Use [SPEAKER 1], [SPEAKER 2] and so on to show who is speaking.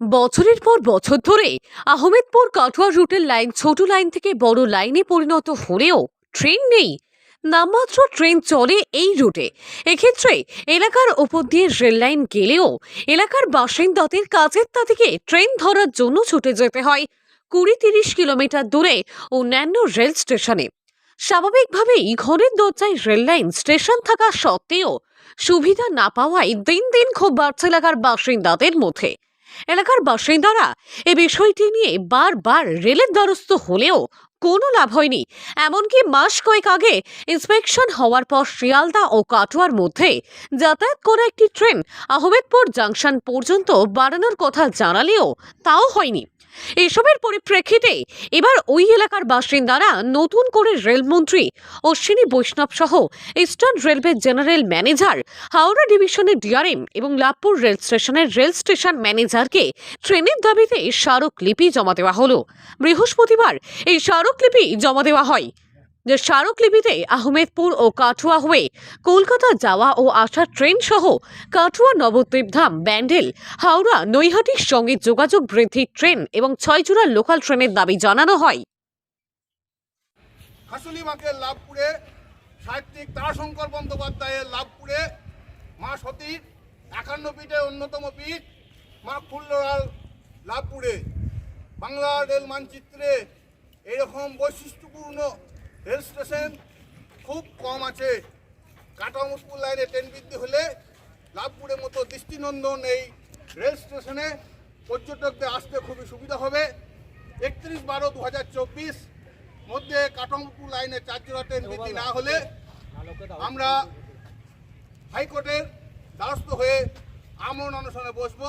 [SPEAKER 1] বছরের পর বছর ধরে আহমেদপুর কাটোয়া রুটের লাইন, ছোট লাইন থেকে বড় লাইনে পরিণত হলেও ট্রেন নেই। নামমাত্র ট্রেন চলে এই রুটে। এক্ষেত্রে এলাকার ওপর দিয়ে রেল লাইন গেলেও এলাকার বাসিন্দাদের কাজের তাদেরকে ট্রেন ধরার জন্য ছুটে যেতে হয় কুড়ি তিরিশ কিলোমিটার দূরে অন্যান্য রেল স্টেশনে। স্বাভাবিকভাবেই ঘরের দরজায় রেল লাইন, স্টেশন থাকা সত্ত্বেও সুবিধা না পাওয়ায় দিন দিন খুব বাড়ছে এলাকার বাসিন্দাদের মধ্যে। এলাকার বাসিন্দারা এ বিষয়টি নিয়ে বারবার রেলের দ্বারস্থ হলেও কোনো লাভ হয়নি। এমনকি মাস কয়েক আগে ইন্সপেকশন হওয়ার পর শিয়ালদা ও কাটোয়ার মধ্যে যাতায়াত করা একটি ট্রেন আহমেদপুর জাংশন পর্যন্ত বাড়ানোর কথা জানালেও তাও হয়নি। এসবের পরিপ্রেক্ষিতে এবার ওই এলাকার বাসিন্দারা নতুন করে রেলমন্ত্রী অশ্বিনী বৈষ্ণব সহ eastern railway general manager Howrah ডিভিশনের ডিআরএম এবং লাভপুর রেল স্টেশনের রেল স্টেশন ম্যানেজারকে ট্রেনের দাবিতে স্মারকলিপি জমা দেওয়া হলো। বৃহস্পতিবার এই স্মারকলিপি জমা দেওয়া হয়। যে স্মারকলিপিতে আহমেদপুর ও কাঠুয়া হয়ে কলকাতা যাওয়া ও আসার ট্রেন সহ কাঠুয়া নবদ্বীপধাম, ব্যান্ডেল, হাওড়া, নৈহাটির সঙ্গে যোগাযোগ বৃদ্ধির ট্রেন এবং ছয়জোড়া লোকাল ট্রেনের দাবি জানানো হয়।
[SPEAKER 2] হাসুলি মাকে লাভপুরে সাহিত্যিক তারাশঙ্কর বন্দ্যোপাধ্যায়ের লাভপুরে মা সতীর একান্ন পীঠে অন্যতম পীঠ মা ফুল্লরাল লাভপুরে। বাংলা রেল মানচিত্রে এরকম বৈশিষ্ট্যপূর্ণ রেল স্টেশন খুব কম আছে। কাটামুসপুর লাইনে ট্রেন বৃদ্ধি হলে লাভপুরের মতো দৃষ্টিনন্দন এই রেল স্টেশনে পর্যটকদের আসতে খুবই সুবিধা হবে। একত্রিশ বারো দু মধ্যে কাটমপুর লাইনে চার জোড়া ট্রেন বৃদ্ধি না হলে আমরা হাইকোর্টের দ্বারস্থ হয়ে আমরণ অনশনে বসবো।